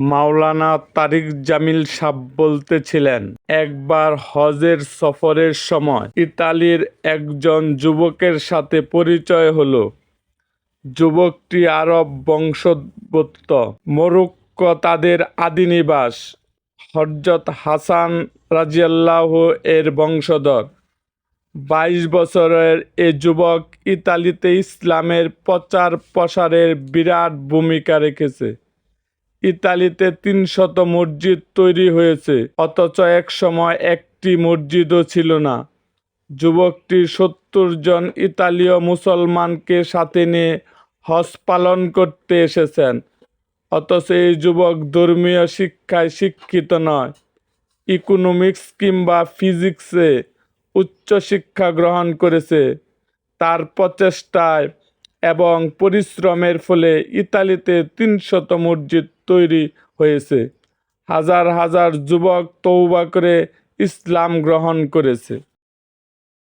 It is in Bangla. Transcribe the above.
মাওলানা তারিক জামিল সাব বলতেছিলেন, একবার হজের সফরের সময় ইতালির একজন যুবকের সাথে পরিচয় হলো। যুবকটি আরব বংশোদ্ভূত। মরক্কো তাদের আদি নিবাস। হজরত হাসান রাজিয়াল্লাহ এর বংশধর। বাইশ বছরের এ যুবক ইতালিতে ইসলামের প্রচার প্রসারের বিরাট ভূমিকা রেখেছে। ইতালিতে তিনশত মসজিদ তৈরি হয়েছে, অথচ এক সময় একটি মসজিদও ছিল না। যুবকটি সত্তর জন ইতালীয় মুসলমানকে সাথে নিয়ে হজ পালন করতে এসেছেন, অথচ এই যুবক ধর্মীয় শিক্ষায় শিক্ষিত নয়। ইকোনমিক্স কিংবা ফিজিক্সে উচ্চশিক্ষা গ্রহণ করেছে। তার প্রচেষ্টায় এবং পরিশ্রমের ফলে ইতালিতে তিনশত মসজিদ তৈরি হয়েছে। হাজার হাজার যুবক তৌবা করে ইসলাম গ্রহণ করেছে।